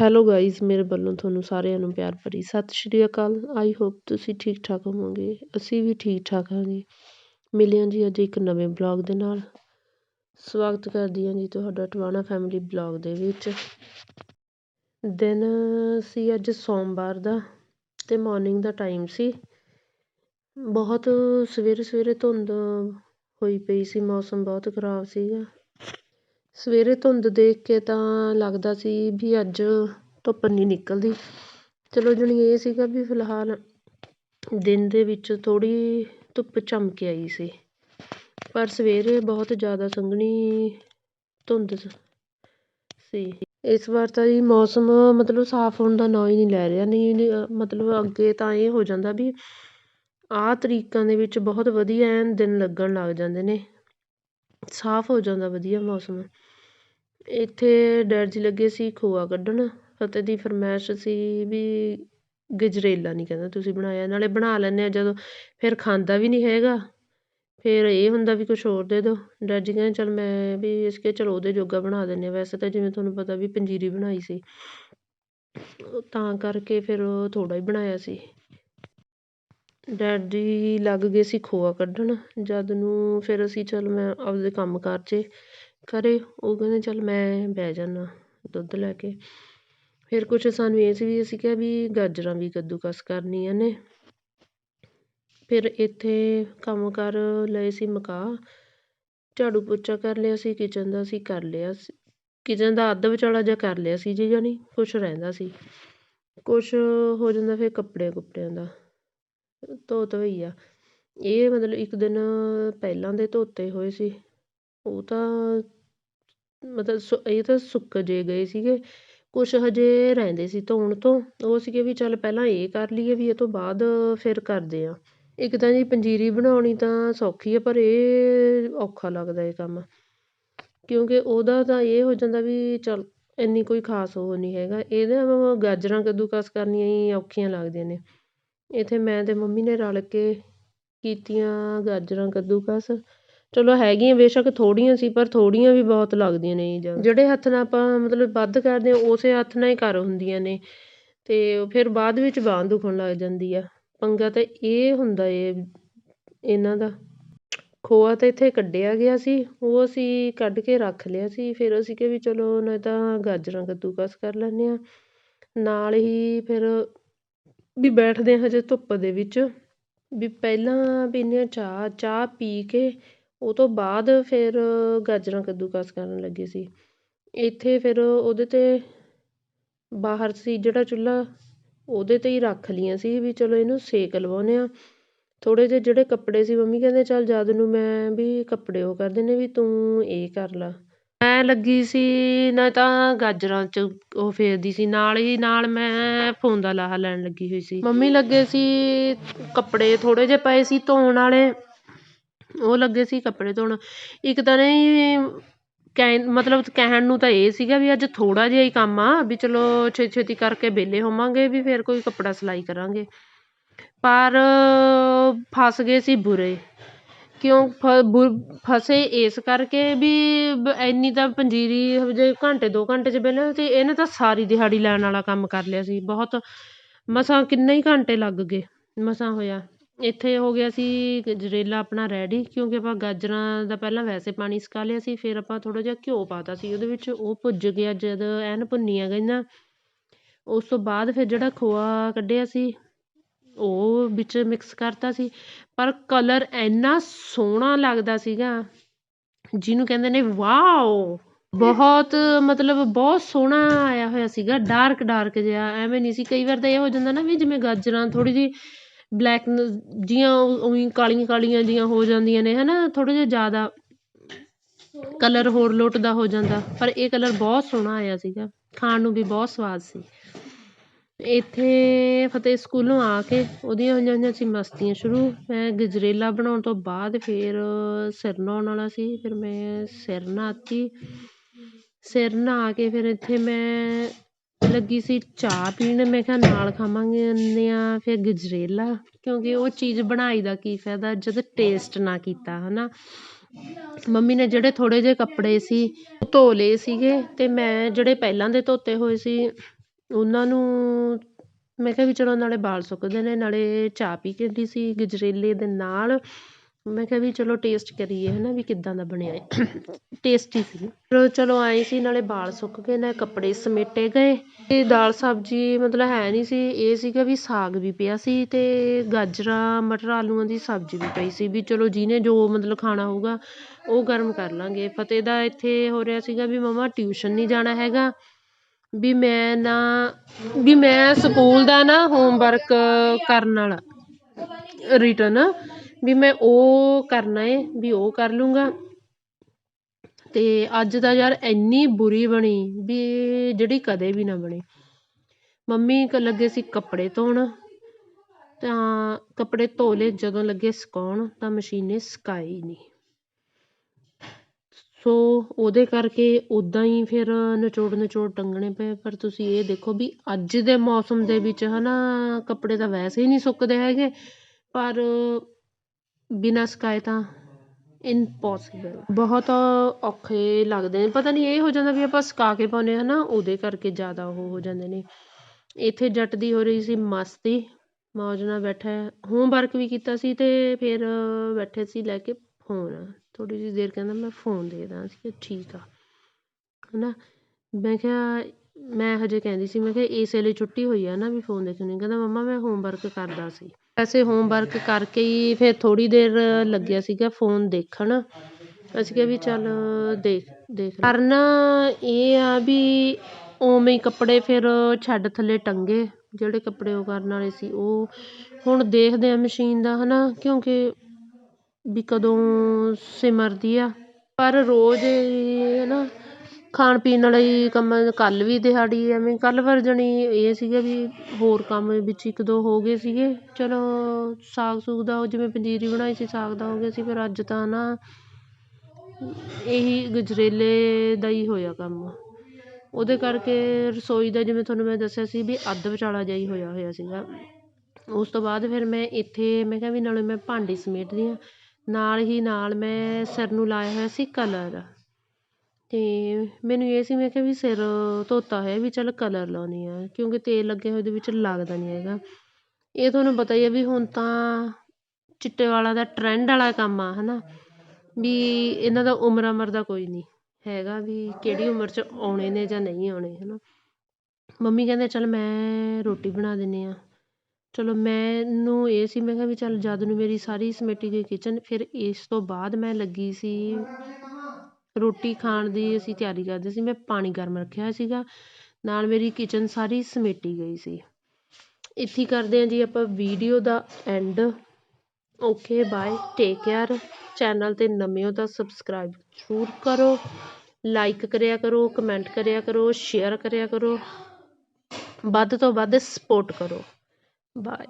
Hello guys ਮੇਰੇ ਵੱਲੋਂ ਤੁਹਾਨੂੰ ਸਾਰਿਆਂ ਨੂੰ ਪਿਆਰ ਭਰੀ ਸਤਿ ਸ਼੍ਰੀ ਅਕਾਲ। ਆਈ ਹੋਪ ਤੁਸੀਂ ਠੀਕ ਠਾਕ ਹੋਵੋਗੇ। ਅਸੀਂ ਵੀ ਠੀਕ ਠਾਕ ਹਾਂਗੇ ਮਿਲੇ ਹਾਂ ਜੀ ਅੱਜ ਇੱਕ ਨਵੇਂ ਬਲੌਗ ਦੇ ਨਾਲ। ਸਵਾਗਤ ਕਰਦੀ ਹਾਂ ਜੀ ਤੁਹਾਡਾ ਟਵਾਣਾ ਫੈਮਿਲੀ ਬਲੌਗ ਦੇ ਵਿੱਚ। ਦਿਨ ਸੀ ਅੱਜ ਸੋਮਵਾਰ ਦਾ ਤੇ ਮਾਰਨਿੰਗ ਦਾ ਟਾਈਮ ਸੀ। ਬਹੁਤ ਸਵੇਰੇ ਸਵੇਰੇ ਧੁੰਦ ਹੋਈ ਪਈ ਸੀ, ਮੌਸਮ ਬਹੁਤ ਖਰਾਬ ਸੀਗਾ। ਸਵੇਰੇ ਧੁੰਦ ਦੇਖ ਕੇ ਤਾਂ ਲੱਗਦਾ ਸੀ ਵੀ ਅੱਜ ਧੁੱਪ ਨਹੀਂ ਨਿਕਲਦੀ। ਚਲੋ ਜਾਣੀ ਇਹ ਸੀਗਾ ਵੀ ਫਿਲਹਾਲ ਦਿਨ ਦੇ ਵਿੱਚ ਥੋੜ੍ਹੀ ਧੁੱਪ ਚਮਕ ਆਈ ਸੀ। ਪਰ ਸਵੇਰੇ ਬਹੁਤ ਜ਼ਿਆਦਾ ਸੰਘਣੀ ਧੁੰਦ ਸੀ ਇਸ ਵਾਰ ਤਾਂ ਜੀ ਮੌਸਮ ਮਤਲਬ ਸਾਫ਼ ਹੋਣ ਦਾ ਨਾਂ ਹੀ ਨਹੀਂ ਲੈ ਰਿਹਾ। ਨਹੀਂ ਮਤਲਬ ਅੱਗੇ ਤਾਂ ਇਹ ਹੋ ਜਾਂਦਾ ਵੀ ਆਹ ਤਰੀਕਾਂ ਦੇ ਵਿੱਚ ਬਹੁਤ ਵਧੀਆ ਐਨ ਦਿਨ ਲੱਗਣ ਲੱਗ ਜਾਂਦੇ ਨੇ। ਸਾਫ਼ ਹੋ ਜਾਂਦਾ ਵਧੀਆ ਮੌਸਮ। ਇੱਥੇ ਡੈਡ ਜੀ ਲੱਗੇ ਸੀ ਖੋਆ ਕੱਢਣ, ਫਤਿਹ ਦੀ ਫਰਮਾਇਸ਼ ਸੀ ਵੀ ਗਜਰੇਲਾ ਨਹੀਂ ਕਹਿੰਦਾ ਤੁਸੀਂ ਬਣਾਇਆ, ਨਾਲੇ ਬਣਾ ਲੈਂਦੇ ਹਾਂ ਜਦੋਂ ਫਿਰ ਖਾਂਦਾ ਵੀ ਨਹੀਂ ਹੈਗਾ, ਫਿਰ ਇਹ ਹੁੰਦਾ ਵੀ ਕੁਛ ਹੋਰ ਦੇ ਦਿਓ ਡੈਡ ਜੀ ਕਹਿੰਦੇ, ਚੱਲ ਮੈਂ ਵੀ ਇਸ ਕੇ ਚਲੋ ਉਹਦੇ ਜੋਗਾ ਬਣਾ ਦਿੰਦੇ ਵੈਸੇ ਤਾਂ ਜਿਵੇਂ ਤੁਹਾਨੂੰ ਪਤਾ ਵੀ ਪੰਜੀਰੀ ਬਣਾਈ ਸੀ ਤਾਂ ਕਰਕੇ ਫਿਰ ਥੋੜ੍ਹਾ ਹੀ ਬਣਾਇਆ ਸੀ। ਡੈਡ ਜੀ ਲੱਗ ਗਏ ਸੀ ਖੋਆ ਕੱਢਣ, ਜਦ ਨੂੰ ਫਿਰ ਅਸੀਂ ਚੱਲ ਮੈਂ ਆਪਦੇ ਕੰਮ ਕਾਰ 'ਚ ਕਰੇ, ਉਹ ਕਹਿੰਦੇ ਚੱਲ ਮੈਂ ਬਹਿ ਜਾਂਦਾ ਦੁੱਧ ਲੈ ਕੇ। ਫਿਰ ਕੁਛ ਸਾਨੂੰ ਇਹ ਸੀ ਵੀ ਅਸੀਂ ਕਿਹਾ ਵੀ ਗਾਜਰਾਂ ਵੀ ਕੱਦੂਕਸ ਕਰਨੀਆਂ ਨੇ ਫਿਰ ਇੱਥੇ ਕੰਮ ਕਰ ਲਏ ਸੀ ਮਕਾ। ਝਾੜੂ ਪੋਚਾ ਕਰ ਲਿਆ ਸੀ, ਕਿਚਨ ਦਾ ਅਸੀਂ ਕਰ ਲਿਆ ਸੀ। ਕਿਚਨ ਦਾ ਅੱਧ ਵਿਚਾਲਾ ਜਿਹਾ ਕਰ ਲਿਆ ਸੀ ਜੀ ਜਾਨੀ ਕੁਛ ਰਹਿੰਦਾ ਸੀ। ਕੁਛ ਹੋ ਜਾਂਦਾ ਫਿਰ ਕੱਪੜਿਆਂ ਕੁਪੜਿਆਂ ਦਾ। ਧੋ ਧਵਈਆ ਇਹ ਮਤਲਬ ਇੱਕ ਦਿਨ ਪਹਿਲਾਂ ਦੇ ਧੋਤੇ ਹੋਏ ਸੀ। ਉਹ ਤਾਂ ਮਤਲਬ ਸੁ, ਇਹ ਤਾਂ ਸੁੱਕ ਜਿਹੇ ਗਏ ਸੀਗੇ, ਕੁਛ ਹਜੇ ਰਹਿੰਦੇ ਸੀ ਧੋਣ ਤੋਂ, ਉਹ ਸੀਗੇ ਵੀ ਚੱਲ ਪਹਿਲਾਂ ਇਹ ਕਰ ਲਈਏ ਵੀ ਇਹ ਤੋਂ ਬਾਅਦ ਫਿਰ ਕਰਦੇ ਹਾਂ। ਇੱਕ ਤਾਂ ਜੀ ਪੰਜੀਰੀ ਬਣਾਉਣੀ ਤਾਂ ਸੌਖੀ ਹੈ ਪਰ ਇਹ ਔਖਾ ਲੱਗਦਾ ਇਹ ਕੰਮ। ਕਿਉਂਕਿ ਉਹਦਾ ਤਾਂ ਇਹ ਹੋ ਜਾਂਦਾ ਵੀ ਚੱਲ ਇੰਨੀ ਕੋਈ ਖਾਸ ਉਹ ਨਹੀਂ ਹੈਗਾ, ਇਹਦਾ ਗਾਜਰਾਂ ਕੱਦੂਕਸ ਕਰਨੀਆਂ ਹੀ ਔਖੀਆਂ ਲੱਗਦੀਆਂ ਨੇ। ਇੱਥੇ ਮੈਂ ਅਤੇ ਮੰਮੀ ਨੇ ਰਲ ਕੇ ਕੀਤੀਆਂ ਗਾਜਰਾਂ ਕੱਦੂਕਸ। ਚਲੋ ਹੈਗੀਆਂ ਬੇਸ਼ੱਕ ਥੋੜ੍ਹੀਆਂ ਸੀ, ਪਰ ਥੋੜ੍ਹੀਆਂ ਵੀ ਬਹੁਤ ਲੱਗਦੀਆਂ ਨੇ ਜਿਹੜੇ ਹੱਥ ਨਾਲ ਆਪਾਂ ਮਤਲਬ ਵੱਧ ਕਰਦੇ ਹਾਂ, ਉਸੇ ਹੱਥ ਨਾਲ ਹੀ ਕਰ ਹੁੰਦੀਆਂ ਨੇ। ਅਤੇ ਫਿਰ ਬਾਅਦ ਵਿੱਚ ਬਾਂਹ ਦੁਖਣ ਲੱਗ ਜਾਂਦੀ ਆ। ਪੰਗਾ ਤਾਂ ਇਹ ਹੁੰਦਾ ਏ, ਇਹਨਾਂ ਦਾ। ਖੋਆ ਤਾਂ ਇੱਥੇ ਕੱਢਿਆ ਗਿਆ ਸੀ, ਉਹ ਅਸੀਂ ਕੱਢ ਕੇ ਰੱਖ ਲਿਆ ਸੀ। ਫਿਰ ਅਸੀਂ ਕਿਹਾ ਵੀ ਚਲੋ ਨਹੀਂ ਤਾਂ ਗਾਜਰਾਂ ਕੱਦੂਕਸ ਕਰ ਲੈਂਦੇ ਹਾਂ। ਨਾਲ ਹੀ ਫਿਰ ਵੀ ਬੈਠਦੇ ਹਾਂ ਹਜੇ ਧੁੱਪ ਦੇ ਵਿੱਚ। ਵੀ ਪਹਿਲਾਂ ਪੀਂਦੇ ਹਾਂ ਚਾਹ ਚਾਹ ਪੀ ਕੇ ਉਹ ਤੋਂ ਬਾਅਦ ਫਿਰ ਗਾਜਰਾਂ ਕੱਦੂਕਸ ਕਰਨ ਲੱਗੇ ਸੀ। ਇੱਥੇ ਫਿਰ ਉਹਦੇ 'ਤੇ ਬਾਹਰ ਸੀ ਜਿਹੜਾ ਚੁੱਲ੍ਹਾ, ਉਹਦੇ 'ਤੇ ਹੀ ਰੱਖ ਲਈਆਂ ਸੀ ਵੀ ਚਲੋ ਇਹਨੂੰ ਸੇਕ ਲਵਾਉਂਦੇ ਹਾਂ। ਥੋੜ੍ਹੇ ਜਿਹੇ ਜਿਹੜੇ ਕੱਪੜੇ ਸੀ, ਮੰਮੀ ਕਹਿੰਦੇ, ਚੱਲ ਜਦ ਨੂੰ ਮੈਂ ਵੀ ਕੱਪੜੇ ਉਹ ਕਰ ਦਿੰਦੇ ਵੀ ਤੂੰ ਇਹ ਕਰ ਲਾ। ਮੈਂ ਲੱਗੀ ਸੀ, ਨਾ ਤਾਂ ਗਾਜਰਾਂ 'ਚ ਉਹ ਫੇਰਦੀ ਸੀ, ਨਾਲ ਹੀ ਨਾਲ ਮੈਂ ਫੋਨ ਦਾ ਲਾਹਾ ਲੈਣ ਲੱਗੀ ਹੋਈ ਸੀ। ਮੰਮੀ ਲੱਗੇ ਸੀ, ਕੱਪੜੇ ਥੋੜ੍ਹੇ ਜਿਹੇ ਪਏ ਸੀ ਧੋਣ ਵਾਲੇ। ਉਹ ਲੱਗੇ ਸੀ ਕੱਪੜੇ ਧੋਣ। ਇੱਕ ਤਾਂ ਨਹੀਂ ਕਹਿ ਮਤਲਬ ਕਹਿਣ ਨੂੰ ਤਾਂ ਇਹ ਸੀਗਾ ਵੀ ਅੱਜ ਥੋੜ੍ਹਾ ਜਿਹਾ ਹੀ ਕੰਮ ਆ, ਵੀ ਚਲੋ ਛੇਤੀ ਛੇਤੀ ਕਰਕੇ ਵਿਹਲੇ ਹੋਵਾਂਗੇ, ਵੀ ਫਿਰ ਕੋਈ ਕੱਪੜਾ ਸਿਲਾਈ ਕਰਾਂਗੇ। ਪਰ ਫਸ ਗਏ ਸੀ ਬੁਰੇ। ਕਿਉਂ ਫ, ਬੁ, ਫਸੇ ਇਸ ਕਰਕੇ ਵੀ ਇੰਨੀ ਤਾਂ ਪੰਜੀਰੀ ਜੇ ਘੰਟੇ, ਦੋ ਘੰਟੇ 'ਚ ਵਿਹਲੇ ਅਤੇ ਇਹਨੇ ਤਾਂ ਸਾਰੀ ਦਿਹਾੜੀ ਲੈਣ ਵਾਲਾ ਕੰਮ ਕਰ ਲਿਆ ਸੀ। ਬਹੁਤ ਮਸਾਂ ਕਿੰਨੇ ਹੀ ਘੰਟੇ ਲੱਗ ਗਏ, ਮਸਾਂ ਹੋਇਆ। ਇੱਥੇ ਹੋ ਗਿਆ ਸੀ ਗਜਰੇਲਾ ਆਪਣਾ ਰੈਡੀ, ਕਿਉਂਕਿ ਆਪਾਂ ਗਾਜਰਾਂ ਦਾ ਪਹਿਲਾਂ ਵੈਸੇ ਪਾਣੀ ਸੁਕਾ ਲਿਆ ਸੀ, ਫਿਰ ਆਪਾਂ ਥੋੜ੍ਹਾ ਜਿਹਾ ਘਿਓ ਪਾਤਾ ਸੀ, ਉਹਦੇ ਵਿੱਚ ਉਹ ਭੁੱਜ ਗਿਆ ਜਦ ਐਨ ਭੁੰਨੀਆਂ ਗਈਆਂ। ਉਸ ਤੋਂ ਬਾਅਦ ਫਿਰ ਜਿਹੜਾ ਖੋਆ ਕੱਢਿਆ ਸੀ, ਉਹ ਵਿੱਚ ਮਿਕਸ ਕਰਤਾ ਸੀ, ਪਰ ਕਲਰ ਇੰਨਾ ਸੋਹਣਾ ਲੱਗਦਾ ਸੀਗਾ, ਜਿਹਨੂੰ ਕਹਿੰਦੇ ਨੇ ਵਾਓ, ਬਹੁਤ ਮਤਲਬ ਬਹੁਤ ਸੋਹਣਾ ਆਇਆ ਹੋਇਆ ਸੀਗਾ ਡਾਰਕ ਡਾਰਕ ਜਿਹਾ, ਐਵੇਂ ਨਹੀਂ ਸੀ, ਕਈ ਵਾਰ ਤਾਂ ਇਹ ਹੋ ਜਾਂਦਾ ਨਾ ਵੀ ਜਿਵੇਂ ਗਾਜਰਾਂ ਥੋੜ੍ਹੀ ਜਿਹੀ ਬਲੈਕ ਜੀਆਂ ਉਵੇਂ ਕਾਲੀਆਂ ਕਾਲੀਆਂ ਜਿਹੀਆਂ ਹੋ ਜਾਂਦੀਆਂ ਨੇ ਹੈ ਨਾ ਥੋੜ੍ਹਾ ਜਿਹਾ ਜ਼ਿਆਦਾ ਕਲਰ ਹੋਰ ਲੁੱਟਦਾ ਹੋ ਜਾਂਦਾ। ਪਰ ਇਹ ਕਲਰ ਬਹੁਤ ਸੋਹਣਾ ਆਇਆ ਸੀਗਾ। ਖਾਣ ਨੂੰ ਵੀ ਬਹੁਤ ਸਵਾਦ ਸੀ। ਇੱਥੇ ਫਤਿਹ ਸਕੂਲੋਂ ਆ ਕੇ ਉਹਦੀਆਂ ਹੋਈਆਂ ਹੋਈਆਂ ਸੀ ਮਸਤੀਆਂ ਸ਼ੁਰੂ। ਮੈਂ ਗਜਰੇਲਾ ਬਣਾਉਣ ਤੋਂ ਬਾਅਦ ਫਿਰ ਸਿਰ ਨਹਾਉਣ ਵਾਲਾ ਸੀ। ਫਿਰ ਮੈਂ ਸਿਰ ਨਹਾਤੀ। ਸਿਰ ਨਹਾ ਕੇ ਫਿਰ ਇੱਥੇ ਮੈਂ ਲੱਗੀ ਸੀ ਚਾਹ ਪੀਣ, ਮੈਂ ਕਿਹਾ ਨਾਲ ਖਾਵਾਂਗੇ ਆ, ਫਿਰ ਗਜਰੇਲਾ, ਕਿਉਂਕਿ ਉਹ ਚੀਜ਼ ਬਣਾਈ ਦਾ ਕੀ ਫਾਇਦਾ, ਜਦ ਟੇਸਟ ਨਾ ਕੀਤਾ ਹੈ ਨਾ ਮੰਮੀ ਨੇ ਜਿਹੜੇ ਥੋੜ੍ਹੇ ਜਿਹੇ ਕੱਪੜੇ ਸੀ ਧੋ ਲਏ ਸੀਗੇ, ਤੇ ਮੈਂ ਜਿਹੜੇ ਪਹਿਲਾਂ ਦੇ ਧੋਤੇ ਹੋਏ ਸੀ, ਉਹਨਾਂ ਨੂੰ, ਮੈਂ ਕਿਹਾ ਵੀ ਚਲੋ ਨਾਲੇ ਵਾਲ ਸੁੱਕਦੇ ਨੇ, ਨਾਲੇ ਚਾਹ ਪੀ ਕੇ ਸੀ, ਗਜਰੇਲੇ ਦੇ ਨਾਲ। ਮੈਂ ਕਿਹਾ ਵੀ ਚਲੋ ਟੇਸਟ ਕਰੀਏ ਹੈ ਨਾ ਵੀ ਕਿੱਦਾਂ ਦਾ ਬਣਿਆ ਹੈ। ਟੇਸਟੀ ਸੀ। ਚਲੋ ਚਲੋ ਸੀ, ਨਾਲੇ ਵਾਲ ਸੁੱਕ ਗਏ, ਨਾਲੇ ਕੱਪੜੇ ਸਮੇਟੇ ਗਏ ਤੇ ਦਾਲ ਸਬਜ਼ੀ ਮਤਲਬ ਹੈ ਨਹੀਂ ਸੀ, ਇਹ ਸੀਗਾ ਵੀ ਸਾਗ ਵੀ ਪਿਆ ਸੀ ਤੇ ਗਾਜਰਾਂ, ਮਟਰ, ਆਲੂਆਂ ਦੀ ਸਬਜ਼ੀ ਵੀ ਪਈ ਸੀ ਵੀ ਚਲੋ ਜਿਹਨੇ ਜੋ ਮਤਲਬ ਖਾਣਾ ਹੋਊਗਾ ਉਹ ਗਰਮ ਕਰ ਲਾਂਗੇ। ਫਤਿਹ ਦਾ ਇੱਥੇ ਹੋ ਰਿਹਾ ਸੀਗਾ ਵੀ ਮਮਾ ਟਿਊਸ਼ਨ ਨਹੀਂ ਜਾਣਾ ਹੈਗਾ ਵੀ ਮੈਂ ਨਾ, ਵੀ ਮੈਂ ਸਕੂਲ ਦਾ ਨਾ ਹੋਮਵਰਕ ਕਰਨ ਵਾਲਾ। ਰਿਟਰਨ ਵੀ ਮੈਂ ਉਹ ਕਰਨਾ ਏ, ਵੀ ਉਹ ਕਰ ਲੂੰਗਾ। ਤੇ ਅੱਜ ਤਾਂ ਯਾਰ ਇੰਨੀ ਬੁਰੀ ਬਣੀ ਵੀ ਜਿਹੜੀ ਕਦੇ ਵੀ ਨਾ ਬਣੇ। ਮੰਮੀ ਕ ਲੱਗੇ ਸੀ ਕੱਪੜੇ ਧੋਣ, ਤਾਂ ਕੱਪੜੇ ਧੋ ਲਏ ਜਦੋਂ ਲੱਗੇ ਸੁਕਾਉਣ, ਤਾਂ ਮਸ਼ੀਨ ਨੇ ਸੁਕਾਏ ਨਹੀਂ ਸੋ ਉਹਦੇ ਕਰਕੇ ਉੱਦਾਂ ਹੀ ਫਿਰ ਨਿਚੋੜ ਨਿਚੋੜ ਟੰਗਣੇ ਪਏ। ਪਰ ਤੁਸੀਂ ਇਹ ਦੇਖੋ ਵੀ ਅੱਜ ਦੇ ਮੌਸਮ ਦੇ ਵਿੱਚ ਹਨਾ, ਕੱਪੜੇ ਤਾਂ ਵੈਸੇ ਹੀ ਨਹੀਂ ਸੁੱਕਦੇ ਹੈਗੇ। ਪਰ ਬਿਨਾਂ ਸੁਕਾਏ ਤਾਂ ਇਨਪੋਸੀਬਲ ਬਹੁਤ ਔਖੇ ਲੱਗਦੇ ਨੇ। ਪਤਾ ਨਹੀਂ ਇਹ ਹੋ ਜਾਂਦਾ ਵੀ ਆਪਾਂ ਸੁਕਾ ਕੇ ਪਾਉਂਦੇ ਹਾਂ ਨਾ ਉਹਦੇ ਕਰਕੇ ਜ਼ਿਆਦਾ ਉਹ ਹੋ ਜਾਂਦੇ ਨੇ। ਇੱਥੇ ਜੱਟ ਦੀ ਹੋ ਰਹੀ ਸੀ ਮਸਤੀ। ਮੌਜ ਨਾਲ ਬੈਠਾ ਹੋਮਵਰਕ ਵੀ ਕੀਤਾ ਸੀ ਅਤੇ ਫਿਰ ਬੈਠੇ ਸੀ ਲੈ ਕੇ ਫੋਨ ਥੋੜ੍ਹੀ ਜਿਹੀ ਦੇਰ ਕਹਿੰਦਾ ਮੈਂ ਫੋਨ ਦੇ ਦਾਂ। ਅਸੀਂ ਕਿਹਾ ਠੀਕ ਆ। ਹੈ ਨਾ ਮੈਂ ਕਿਹਾ, ਮੈਂ ਹਜੇ ਕਹਿੰਦੀ ਸੀ, ਮੈਂ ਕਿਹਾ ਇਸ ਵੇਲੇ ਛੁੱਟੀ ਹੋਈ ਆ ਨਾ ਵੀ ਫੋਨ ਦੇਖਣ ਦੇਖਣੀ ਕਹਿੰਦਾ, ਮੰਮਾ ਮੈਂ ਹੋਮਵਰਕ ਕਰਦਾ ਸੀ। ਵੈਸੇ ਹੋਮਵਰਕ ਕਰਕੇ ਹੀ ਫਿਰ ਥੋੜ੍ਹੀ ਦੇਰ ਲੱਗਿਆ ਸੀਗਾ ਫੋਨ ਦੇਖਣ। ਅਸੀਂ ਕਿਹਾ ਵੀ ਚੱਲ ਦੇਖ ਦੇਖ ਪਰ ਇਹ ਆ ਵੀ ਉਵੇਂ ਹੀ ਕੱਪੜੇ ਫਿਰ ਛੱਡ ਥੱਲੇ ਟੰਗੇ, ਜਿਹੜੇ ਕੱਪੜੇ ਉਹ ਕਰਨ ਵਾਲੇ ਸੀ ਉਹ। ਹੁਣ ਦੇਖਦੇ ਹਾਂ ਮਸ਼ੀਨ ਦਾ ਹੈ ਨਾ ਕਿਉਂਕਿ ਵੀ ਕਦੋਂ ਸਿਮਰਦੀ ਆ। ਪਰ ਰੋਜ਼ ਹੈ ਨਾ ਖਾਣ ਪੀਣ ਵਾਲਾ ਕੰਮ ਕੱਲ੍ਹ ਵੀ ਦਿਹਾੜੀ ਐਵੇਂ ਕੱਲ ਵਰਜਣੀ ਇਹ ਸੀਗਾ ਵੀ ਹੋਰ ਕੰਮ ਵਿੱਚ ਇੱਕ ਦੋ ਹੋ ਗਏ ਸੀਗੇ। ਚਲੋ ਸਾਗ ਸੂਗ ਦਾ ਉਹ ਜਿਵੇਂ ਪੰਜੀਰੀ ਬਣਾਈ ਸੀ, ਸਾਗ ਦਾ ਹੋ ਗਿਆ ਸੀ ਪਰ ਅੱਜ ਤਾਂ ਨਾ ਇਹੀ ਗਜਰੇਲੇ ਦਾ ਹੀ ਹੋਇਆ ਕੰਮ। ਉਹਦੇ ਕਰਕੇ ਰਸੋਈ ਦਾ ਜਿਵੇਂ ਤੁਹਾਨੂੰ ਮੈਂ ਦੱਸਿਆ ਸੀ ਵੀ ਅੱਧ ਵਿਚਾਲਾ ਜਿਹਾ ਹੀ ਹੋਇਆ ਹੋਇਆ ਸੀਗਾ। ਉਸ ਤੋਂ ਬਾਅਦ ਫਿਰ ਮੈਂ ਇੱਥੇ ਮੈਂ ਕਿਹਾ ਵੀ ਨਾਲੇ ਮੈਂ ਭਾਂਡੇ ਸਮੇਟਦੀ ਹਾਂ। ਨਾਲ ਹੀ ਨਾਲ ਮੈਂ ਸਿਰ ਨੂੰ ਲਾਇਆ ਹੋਇਆ ਸੀ ਕਲਰ। ਅਤੇ ਮੈਨੂੰ ਇਹ ਸੀ, ਮੈਂ ਕਿਹਾ ਵੀ ਸਿਰ ਧੋਤਾ ਹੋਇਆ ਵੀ ਚੱਲ ਕਲਰ ਲਾਉਂਦੀ ਆ ਕਿਉਂਕਿ ਤੇਲ ਲੱਗਿਆ ਹੋਇਆ ਉਹਦੇ ਵਿੱਚ ਲੱਗਦਾ ਨਹੀਂ ਹੈਗਾ। ਇਹ ਤੁਹਾਨੂੰ ਪਤਾ ਹੀ ਹੈ ਵੀ ਹੁਣ ਤਾਂ ਚਿੱਟੇ ਵਾਲਾ ਦਾ ਟਰੈਂਡ ਵਾਲਾ ਕੰਮ ਆ ਹੈ ਨਾ ਵੀ ਇਹਨਾਂ ਦਾ ਉਮਰ ਅਮਰ ਦਾ ਕੋਈ ਨਹੀਂ ਹੈਗਾ ਵੀ ਕਿਹੜੀ ਉਮਰ 'ਚ ਆਉਣੇ ਨੇ ਜਾਂ ਨਹੀਂ ਆਉਣੇ ਹੈ ਨਾ ਮੰਮੀ ਕਹਿੰਦੇ, ਚੱਲ ਮੈਂ ਰੋਟੀ ਬਣਾ ਦਿੰਦੀ ਹਾਂ। ਚਲੋ ਮੈਨੂੰ ਇਹ ਸੀ, ਮੈਂ ਕਿਹਾ ਵੀ ਚੱਲ ਜਦ ਨੂੰ ਮੇਰੀ ਸਾਰੀ ਸਮੇਟੀ ਗਈ ਕਿਚਨ ਫਿਰ ਇਸ ਤੋਂ ਬਾਅਦ ਮੈਂ ਲੱਗੀ ਸੀ ਰੋਟੀ ਖਾਣ ਦੀ ਅਸੀਂ ਤਿਆਰੀ ਕਰਦੇ ਸੀ, ਮੈਂ ਪਾਣੀ ਗਰਮ ਰੱਖਿਆ ਸੀਗਾ, ਨਾਲ ਮੇਰੀ ਕਿਚਨ ਸਾਰੀ ਸਮੇਟੀ ਗਈ ਸੀ। ਇੱਥੇ ਕਰਦੇ ਹਾਂ ਜੀ ਆਪਾਂ ਵੀਡੀਓ ਦਾ end okay bye take care channel ਤੇ ਨਵੇਂ ਹੋ ਤਾਂ ਸਬਸਕ੍ਰਾਈਬ ਜ਼ਰੂਰ ਕਰੋ। ਲਾਈਕ ਕਰਿਆ ਕਰੋ ਕਮੈਂਟ ਕਰਿਆ ਕਰੋ ਸ਼ੇਅਰ ਕਰਿਆ ਕਰੋ। ਵੱਧ ਤੋਂ ਵੱਧ ਸਪੋਰਟ ਕਰੋ। ਬਾਏ